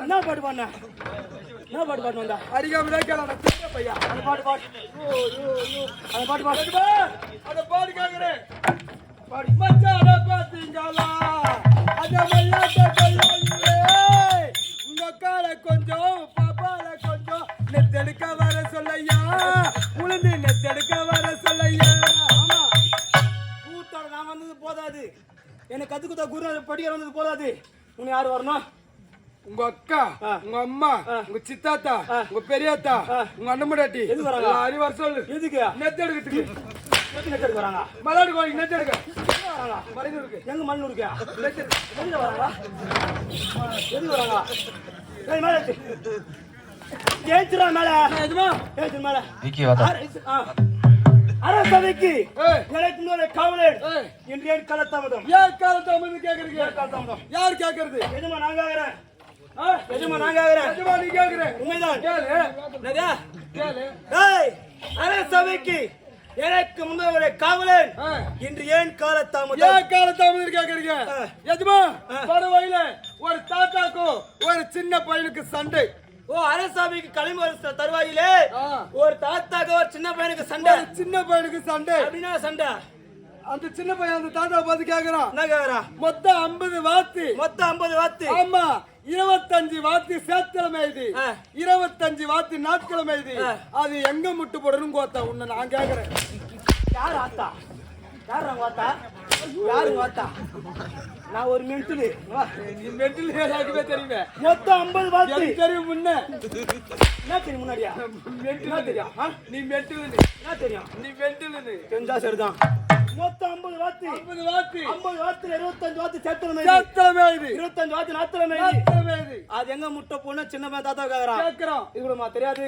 பாடின என்ன பாட்டு பாட்டு வந்தா அடிக்காம தான் கேள சின்ன பையா அந்த பாட்டு பாட்டு அந்த பாட்டு பாட்டு அதுக்கு பா, அந்த பாடு கேக்குறேன் பாடி மச்சான பாத்தீங்களா அந்த மல்லாட்ட கையிலே உங்க கால கொஞ்சம் பாப்பால கொஞ்சம் நெத்தெடுக்க வர சொல்லையா உளுந்து நெத்தெடுக்க வர சொல்லையா ஆமா கூத்தோட நான் வந்தது போதாது எனக்கு கத்து குத்தா குரு படிக்க வந்தது போதாது உன்னை யார் வரணும் உங்க அக்கா. உங்க அம்மா. உங்க சித்தாத்தா. உங்க பெரியத்தா ஆ. உங்க அண்ணமுடாட்டி? எல்லாரையும் வர சொல்லு. எதுக்கு? நெத்தெடுக்கிறதுக்கு எதுக்கு நெட்டு வராங்க. மலாடு கோழிக்கு நெத்தெடுக்க எங்க வராங்க? மறைநூறுக்கு எங்க மண் இருக்கா நெத்தெடு எதுக்கு வராங்க? எதுக்கு வராங்க? ஏய் மேல ஏத்துறா மேல. எதுமா? ஏத்து மேல. விக்கி ஆ. அரசவைக்கு எனக்கு இன்னொரு காவலர் ஏய். இன்றைய காலத்தாமதம் யார் காலத்தை அமர்ந்து கேக்குறீங்க காலத்தாமதம் யார் கேக்குறது? எஜமா நாங்க ஆகிறேன் ஆ? எஜமா நாங்க ஆகிறேன் நிஜமா நீ கேக்குற உண்மைதான். கேளு? கேளு. ஏய் அரசவைக்கு எனக்கு காவலன். ஆ. இன்று ஏன் காலத்தாமதம் ஏன் காலத்தை அமர்ந்து கேக்குறீங்க. எஜமா. பரவாயில்ல ஒரு தாத்தாக்கும் ஒரு சின்ன பையனுக்கு சண்டை. ஓ அரசவைக்கு களிமண் தருவாயிலே. ஒரு தாத்தாக்கு ஒரு சின்ன பையனுக்கு சண்டை. சின்ன பையனுக்கு சண்டை. அப்படின்னா சண்டை. அந்த சின்ன பையன் அந்த தாத்தா பார்த்து கேக்குறான். என்ன கேக்குறா? மொத்தம் ஐம்பது வாத்து. மொத்தம் ஐம்பது வாத்து. ஆமா. இருபத்தஞ்சு வாத்து சேத்திரமை ஆ. இருபத்தஞ்சு வாத்து நாட்கிழமை இது ஆ. அது எங்க முட்டு போடணும் கோத்தா உன்னை நான் கேக்குறேன். யார் ஆத்தா? யார் அவங்க ஆத்தா? யாருங்க ஆத்தா? நான் ஒரு மென்டலு. நீ மென்டல் எல்லாருக்குமே தெரியுமே. மொத்தம் ஐம்பது வாத்து தெரியும் முன்ன. என்ன தெரியும் முன்னாடியா? என்ன தெரியும்? நீ மென்டல் என்ன தெரியும்? நீ மென்டல் தெரிஞ்சா சரிதான். மொத்தம் ஐம்பது வாத்து ஐம்பது வாத்து ஐம்பது வாத்துல இருபத்தஞ்சு வாத்து சேத்திரமே சேத்திரமே இருபத்தஞ்சு வாத்து நாத்திரமே சேத்திரமே இது அது எங்க முட்டை போன சின்ன தாத்தா கேக்குறான் கேக்குறான் கூடமா தெரியாது.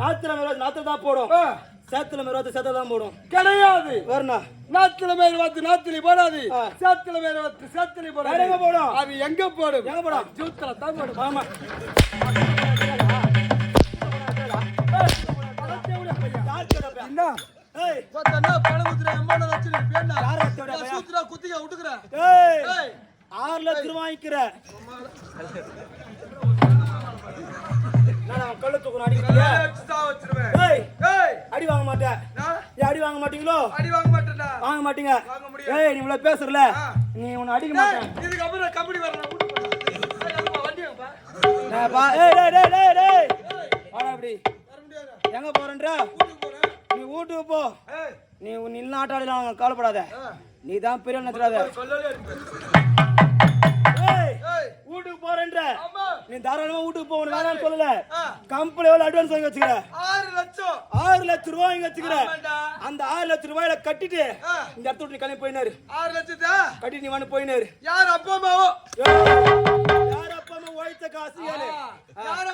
நாத்திரம் நாத்திரம் தான் போடும். சேத்துல சேத்துல தான் போடும். கிடையாது. வரணா நாத்திரமே வாத்து நாத்திரி போடாது. ஆ. சேத்திரமே வாத்து சேத்திரி வேற எங்க போடாது போடும்? அது எங்க போடும்? எங்க போடும்? ஜூத்துல தான் போடும். ஆமா? என்ன? ஆறு லட்சம் வாங்கிக்கிற. நான் அவன் கள்ள தூக்கணும் அடிக்கிறியா? வச்சுதா வச்சிருவேன். ஏய், ஏய். அடி வாங்க மாட்டேன் அடி வாங்க மாட்டீங்களோ? அடி வாங்க மாட்டேன்டா. வாங்க மாட்டீங்க. ஏய் நீ இவ்வளவு பேசுறல. நீ உன்னை அடிக்க மாட்டேன். இதுக்கு அப்புறம் கபடி வரணும். ஏய், டேய் டேய் டேய் டேய். வாடா அப்படி வர முடியாது? எங்க போறேன்ற? நீ வீட்டுக்கு போ. நீ நின்று ஆட்டாடலாம் கவலைப்படாத. நீ தான் பெரிய நினைச்சிடாத. வீட்டுக்கு போறேன்ற. நீ தாராளமா வீட்டுக்கு போ உனக்கு வேணாம்னு சொல்லல. கம்பெனி எவ்வளவு அட்வான்ஸ் வாங்கி வச்சுக்கிற? ஆறு லட்சம். ஆறு லட்சம் ரூபாய் வாங்கி வச்சுக்கிற. அந்த ஆறு லட்சம் ரூபாயில கட்டிட்டு. இந்த இடத்த விட்டு கிளம்பி போயினாரு. ஆறு லட்சத்தா? கட்டிட்டு நீ வந்து போயினாரு. யார் அப்பா அம்மாவோ யார் அப்பா அம்மா? உழைத்த காசு யார்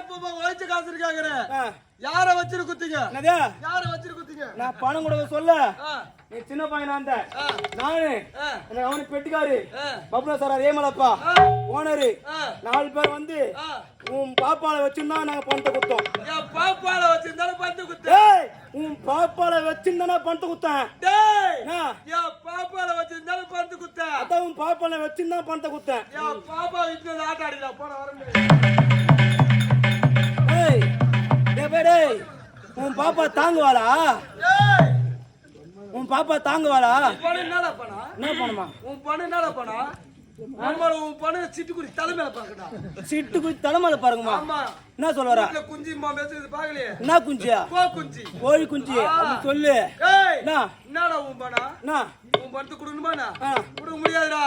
அப்பா அம்மா? உழைச்ச காசு இருக்காங்க. யார வச்சிரு குத்தீங்க? என்னது? யார வச்சிரு குத்தீங்க? நான் பணம் கொடுக்க சொல்ல. நீ சின்ன பையனா இருந்த நானு. அவனுக்கு பெட்டிக்காரு. பப்ளா சார் அதே மலப்பா. ஓனரு. நாலு பேர் வந்து. உன் பாப்பால வச்சிருந்தா நாங்க பணத்தை கொடுத்தோம் என் பாப்பால வச்சிருந்தாலும் பத்து குத்து ஏய் உன் பாப்பால வச்சிருந்தா பணத்தை? என் பாப்பால வச்சிருந்தாலும் பத்து குத்த அதான் உன் பாப்பால வச்சிருந்தா பணத்தை கொடுத்தேன் என் பாப்பா வீட்டுல ஆட்ட ஆடிடா போன வரணும் உன் பாப்பா தாங்குவாளா? உன் பாப்பா தாங்குவாளா? என்னடா பணம் என்ன பண்ணுமா? உன் பணம் என்னடா நம்மள உன் பணம் சிட்டுக்குடி தலைமையில பாக்கடா சிட்டு குச்சி தலைமையில பாருங்கம்மா. என்ன சொல்ல வர குஞ்சு பேசுறது பாக்கலையே என்ன குஞ்சியா கோ குஞ்சு? கோழி குஞ்சு. அப்படி சொல்லு. என்னடா உன் பணம் என்ன? உன் பணத்தை கொடுக்கணுமாண்ணா. கொடுக்க முடியாதுடா.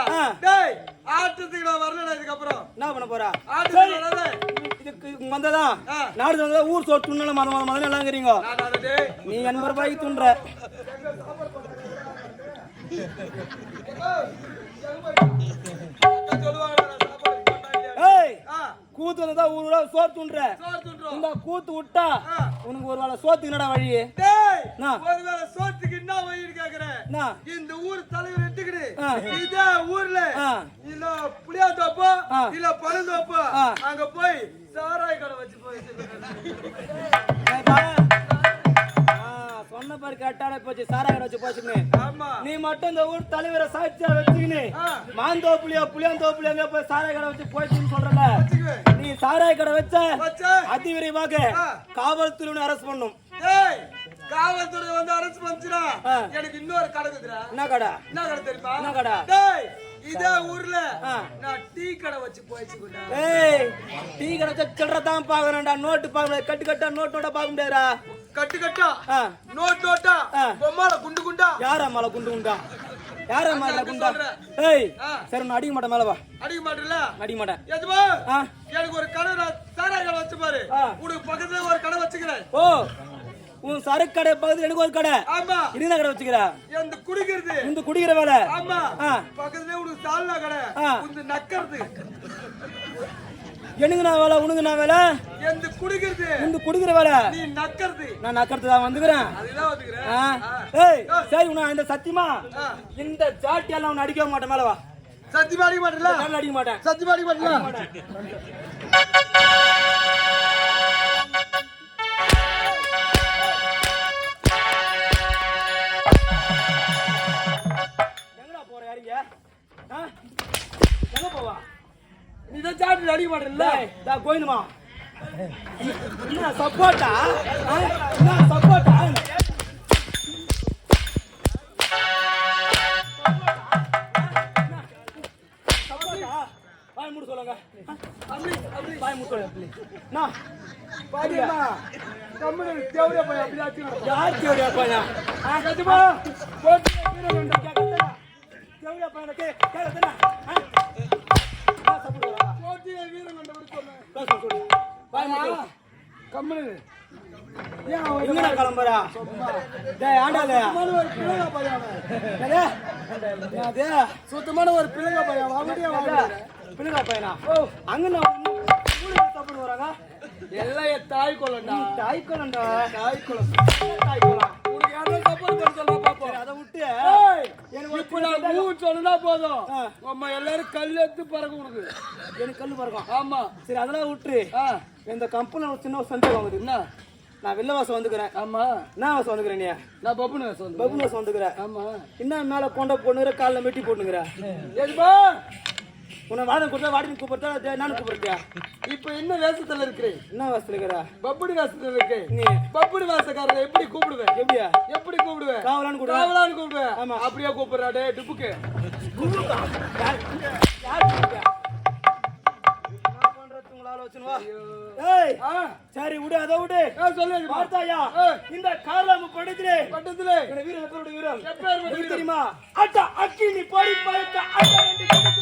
டேய் ஆட்டத்துக்கு நான் வரலடா இதுக்கப்புறம். என்ன பண்ண போறா? ஆட்டத்துக்கு இதுக்கு ஆ. நாடு வந்ததா ஊர் சோறு துண்ணல மத மத மதம் எல்லாங்கிறீங்க நீ எண்பது ரூபாய்க்கு துண்ற கூத்து வந்ததா ஊர் சோறு துண்ற. இந்த கூத்து விட்டா. உனக்கு ஒரு வேளை சோத்துக்கு என்னடா வழி என்ன? ஒருவேளை சோத்துக்கு என்ன வயிறு கேக்குறேன் இந்த ஊர் தலைவர். இதே ஊர்ல. இல்ல புளியாந்தோப்போ ஆ. இல்ல பழந்தோப்போ. அங்க போய் சாராய கடை வச்சு போய் ஏய், சொன்ன பாரு கட்டான போச்சு சாராய கடை வச்சு போச்சுன்னு நீ மட்டும் இந்த ஊர் தலைவரை சாட்சியா வச்சுக்கின்னு. மாந்தோப்புலியோ புளியந்தோப்புலியோ போய் சாராய கடை வச்சு போயிடுச்சுன்னு சொல்றல. நீ சாராய கடை வச்ச அதிவிரைவாக ஆ. காவல்துறை அரெஸ்ட் பண்ணும் டேய் காவல்துறை வந்து அரெஸ்ட் பண்ணிச்சுடா ஆ. எனக்கு இன்னொரு கடை இருக்குதுடா. என்ன கடை? என்ன கடை தெரியுமா? என்ன கடை? டேய் இதே ஊர்ல. நான் டீ கடை வச்சு போயிச்சுக்கிட்டா ஏய் டீ கடை வச்சா சில்லறை தான் பாக்கணும்டா நோட்டு பார்க்க கட்டு கட்டா நோட் நோட்டா பார்க்க முடியாதுடா. கட்டு கட்டா. Note NOTA. பொம்மால குண்டு குண்டா? யாரா மலை குண்டு குண்டா? யாரா மலை குண்டா. ஏய். சரி நான் அடிக்க மாட்டேன் மேல வா. அடிக்க மாட்டேல அடிக்க மாட்டேன். எதுமா? ஆ. எனக்கு ஒரு கடை சாராய கடை வச்சு பாரு. உனக்கு பக்கத்துல ஒரு கடை வச்சுக்கிறேன். ஓ. உன் சரக்கு கடை பக்கத்துல எனக்கு ஒரு கடை. ஆமா. இருந்தா கடை வச்சுக்கிறா? இந்த குடிக்கிறது? இந்த குடிக்கிற வேலை. ஆமா. பக்கத்துல உனக்கு சால்னா கடை. ஆ. உந்து நக்கறது. எனக்கு நான் வேலை? உனக்கு நான் வேலை? எந்த குடிக்கிறது? இந்த குடிக்கிற வேலை. நீ நக்கறது. நான் நக்கறது தான் வந்துக்கிறேன். அதுதான் வந்துக்கிறேன். ஆ. ஏய் சரி உன இந்த சத்தியமா. இந்த ஜாட்டியெல்லாம் உன்னை அடிக்க மாட்டேன். மேல வா. சத்தியமா அடிக்க மேல அடிக்க மாட்டேன். சத்தியமா அடிக்க மாட்டல நீ தான் சாப்பிட்டு அடிக்க டேய், டா கோயிலுமா என்ன சப்போட்டா? என்ன சப்போட்டா? வாய் மூடு சொல்லுங்க. அப்படி அப்படி வாய் மூடு சொல்லுங்க நான் பாடியம்மா கம்முனு தேவடியா போய் அப்படி ஆச்சு யார் தேவடியா பையனா ஆ போட்டு தேவடியா கம்முனு எங்கடா கிளம்புறா? டேய் ஆண்டாளே. ஒரு பிள்ளைங்க பையன்? சுத்தமான ஒரு பிள்ளைங்க பையன் அவனுடைய என்னது? பிள்ளைங்க பையனா அங்க நான் சாப்பிட வராங்க எல்லாம் என் தாய் கொள்ளண்டா தாய் குழந்தை. தாய் குளம் தாய் குளம் சொன்னா போதும். ஆ. அம்மா எல்லாரும் கல் எடுத்து பறக்க உனக்கு. எனக்கு கல்லு பறக்கும். ஆமா. சரி அதெல்லாம் விட்டு இந்த கம்பெனி ஒரு சின்ன சந்தேகம் என்ன? நான் வெள்ள வாசம் வந்துக்கிறேன். ஆமா. என்ன வாசம் வந்துக்கிறேன் நீ? நான் பப்புனு சொல்லு பபுன் வாசம் வந்துக்கிறேன். ஆமா. என்ன மேல கொண்ட பொண்ணுங்கிற காலில் மெட்டி போட்டுங்கிற எதுமா உன்னை வாதம் கொடுத்தா வாடின்னு கூப்பிடுறா நானும் கூப்பிடுறியா? இப்ப என்ன வேஷத்துல இருக்கிறேன்? என்ன வாசத்துல இருக்கிற? பப்புடி வேஷத்துல இருக்கேன். நீ பப்புடி வேஷக்காரரை எப்படி கூப்பிடுவேன்? எப்படியா? எப்படி கூப்பிடுவேன்? காவலான்னு கூட காவலான்னு கூப்பிடுவேன். ஆமா. அப்படியே கூப்பிடுறா டே டுப்புக்கு சரி விடு அதை விடு. சொல்லு. பார்த்தாயா. இந்த காரணம் படுத்துறே. பட்டத்துல வீரம் வீரம்? தெரியுமா? அட்டா அக்கி நீ படி பழக்க அட்டா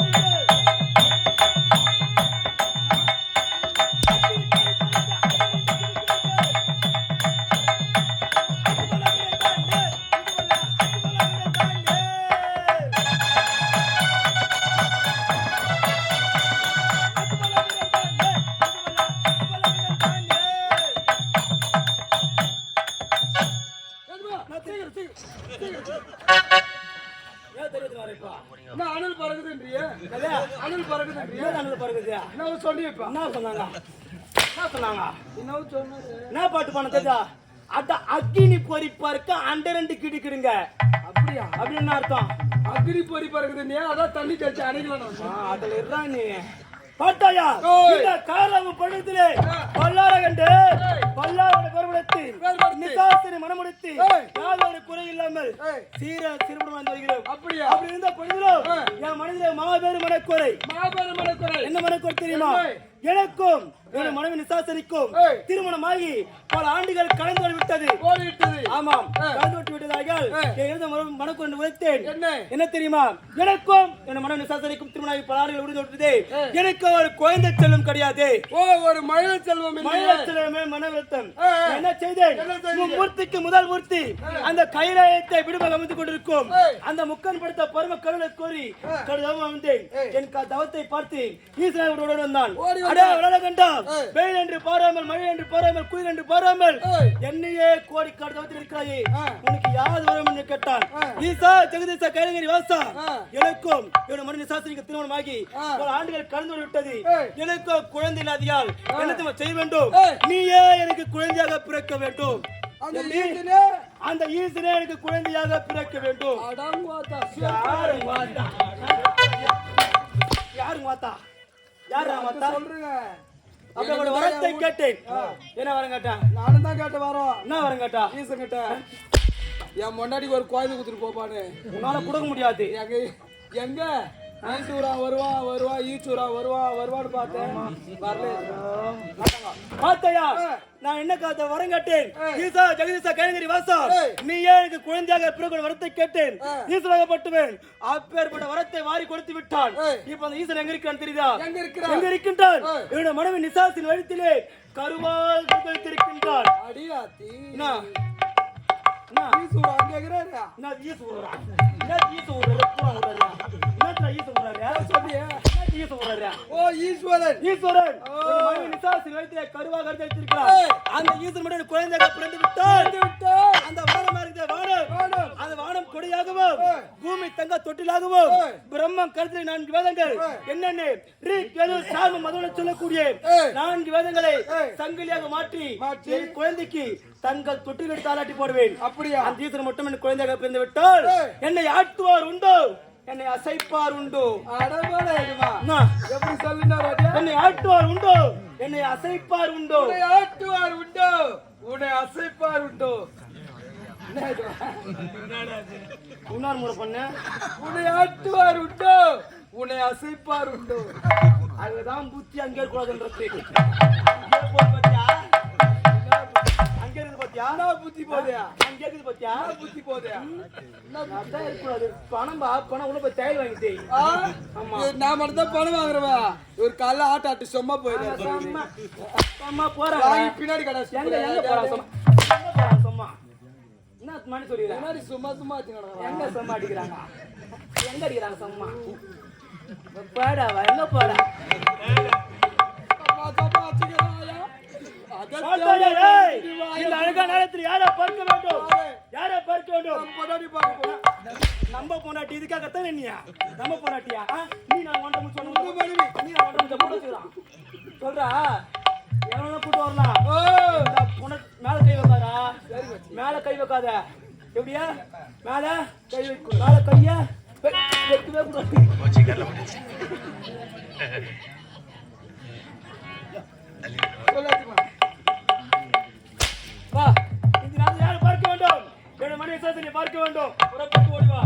ஏன் கண்ணுல பறக்குது? என்ன சொல்லியப்பா என்ன சொன்னாங்க? என்ன சொன்னாங்க? என்ன சொன்னாரு? என்ன பாட்டு பண்ண அட அக்கினி பொறிப்பாருக்கு அண்ட ரெண்டு கிடிக்கிடுங்க அப்படியா? அப்படின்னு என்ன அர்த்தம். அக்னி பொறி பறக்குதுன்றியே அதான் தண்ணி கழிச்சு அணைக்கலாம் அதுல இருடா நீ. ஓய். இந்த காரணம் படுத்திலே பல்லார கண்டு பல்லாரோட பெருமிடத்தில். நிசாசனை மனமுடித்து. யாதொரு குறை இல்லாமல். சீர சிறுபடம் வந்து அப்படியா? அப்படி இருந்த ஏய். என் மனதிலே மாபெரும் மனக்குறை மாபெரும் மனக்குறை என்ன மனக்குறை தெரியுமா. எனக்கும் என் மனைவி நிசாசரிக்கும். திருமணமாகி பல ஆண்டுகள் கடந்து விட்டது. ஓடிவிட்டது. ஆமாம். விட்டு விட்டதாக எழுத மனம் மனக்குறை உழைத்தேன் என்ன? தெரியுமா? எனக்கும் என் மனைவி நிசாசரிக்கும் திருமணமாகி பல ஆண்டுகள் முடிந்து விட்டது. எனக்கு ஒரு குழந்தை செல்லும் கிடையாது. ஓ ஒரு மழை செல்வம் இல்லையே. மயிலச்சலமே மனவருத்தம். என்ன செய்தேன்? மூர்த்திக்கு முதல் மூர்த்தி அந்த கைலாயத்தை விடுமாக அமைந்து கொண்டிருக்கும். அந்த முக்கன் படுத்த பரம கருணை கோரி கடுதாம வந்தேன் ஏய். என் தவத்தை பார்த்து ஈஸ்வரன் வந்தான். வெயில் என்று பாராமல் மழை என்று பாராமல் குயில் என்று பாராமல். என்னையே கோடி இருக்கிறாயே. உனக்கு வரும் என்று கேட்டான். ஈசா ஜெகதீசா கைலகிரி வாசா. எனக்கும் என்னோட மனித சாஸ்திரிக்கு திருமணமாகி ஆ. பல ஆண்டுகள் கடந்து விட்டது ஏய். எனக்கு குழந்தை இல்லாதியால் என்ன செய்ய வேண்டும். நீயே எனக்கு குழந்தையாக பிறக்க வேண்டும் அந்த? ஈசனே எனக்கு குழந்தையாக பிறக்க வேண்டும் அடங்குவாத்தா யாரு மாத்தா யாரு மாத்தா சொல்றேங்க. அப்படி வரத்தை கேட்டேன். என்ன வரம் கேட்டேன் நானும் தான் கேட்ட வரோம். என்ன வரம் கேட்டா? ஈசன் கிட்ட என் முன்னாடிக்கு ஒரு குழந்தை குத்துட்டு போப்பான்னு உன்னால கொடுக்க முடியாது. எங்க? எங்க ஈசூரா வருவான் வருவான் ஈச்சூரா வருவான் வருவான்னு பார்த்தேன். வரல. பார்த்தையா நான் என்ன காத்த வரம் கேட்டேன்? ஈசா ஜெகதீசா கைங்கரி வாசா. நீ ஏன் எனக்கு குழந்தையாக பிறகு வரத்தை கேட்டேன்? ஈசனாகப்பட்டுவேன் அப்பேற்பட்ட வரத்தை வாரி கொடுத்து விட்டான். இப்ப அந்த ஈசன் எங்க இருக்கான்னு தெரியுதா? எங்க இருக்கின்றான். என்னோட மனைவி நிசாசின் வயிற்றிலே கருவால் வைத்திருக்கின்றான் அடியாத்தி என்ன என்ன ஈசு விடுறா என்ன ஈசு விடுறா பூரா விடுறா என்ன ஈசு விடுறா சொல்லியே ஈசு விடுறா ஓ ஈஸ்வரன் ஈஸ்வரன் நிசாசின் வயிற்றிலே கருவாக வைத்திருக்கிறார் ஏய். அந்த ஈஸ்வரன் குழந்தையாக பிறந்து விட்டான். அந்த இருக்கிற வானம் வானம். கொடியாகவும். பூமி தங்க தொட்டிலாகவும். பிரம்மம் கருத்துல நான்கு வேதங்கள். என்னென்ன சாம சொல்லக்கூடிய. நான்கு வேதங்களை. சங்கிலியாக மாற்றி. என் குழந்தைக்கு தங்கள் தொட்டில் எடுத்து தாளாட்டி போடுவேன் அப்படியா அந்த ஈஸ்வரன் மட்டும் எனக்கு குழந்தையாக பிறந்து விட்டால். என்னை ஆட்டுவார் உண்டோ என்னை அசைப்பார் உண்டோ? எப்படி சொல்லுனார் என்னை ஆட்டுவார் உண்டோ என்னை அசைப்பார் உண்டோ ஆட்டுவார் உண்டோ உன்னை அசைப்பார் உண்டோ? உன்னார் முறை பண்ண உன்னை ஆட்டுவார் உண்டோ உன்னை அசைப்பார் உண்டோ அதுதான் புத்தி அங்கே பாத்தியா? அங்கே இருக்குது பாத்தியா? என்ன புத்தி போதையா அங்கே இருக்குது பாத்தியா? புத்தி போதையா அதான் இருக்கக்கூடாது. பணம் பா, பணம் உள்ள போய் தையல் வாங்கிட்டு. ஆ? இது நான் மட்டும் தான் பணம் வாங்குறவன் ஒரு காலைல ஆட்ட ஆட்டு சும்மா போயிடுறேன் சும்மா. வாங்கி பின்னாடி கடை எங்க, எங்க போறான் சும்மா? என்ன மணி சொல்லிடுறேன் பின்னாடி சும்மா சும்மா வச்சுக்கணும் எங்க சும்மா அடிக்கிறாங்க? எங்க அடிக்கிறாங்க சும்மா? போடாவா எங்க போடா. இந்த அழகான நேரத்தில் யாரை பார்க்க வேண்டும்? யாரை? பார்க்க வேண்டும்? நம்ம பொண்டாட்டி இதுக்காகத்தான் நீயா நம்ம பொண்டாட்டியா? நீ நான் ஒன்றை முடிச்சு ஒன்று உங்க மனைவி. நீ நான் ஒன்றை முடிச்சு போட வச்சுக்கிறான். சொல்றா எவனா கூட்டு வரலாம். மேல கை மேல கை வைக்காத. எப்படியா? மேல கை வைக்கும் மேல கைய? வெ- வைக்கவே கூடாது. வா இந்த நாள் யாரை பார்க்க வேண்டும்? என்னோட மனைவி சேசனை பார்க்க வேண்டும். ஓடிவா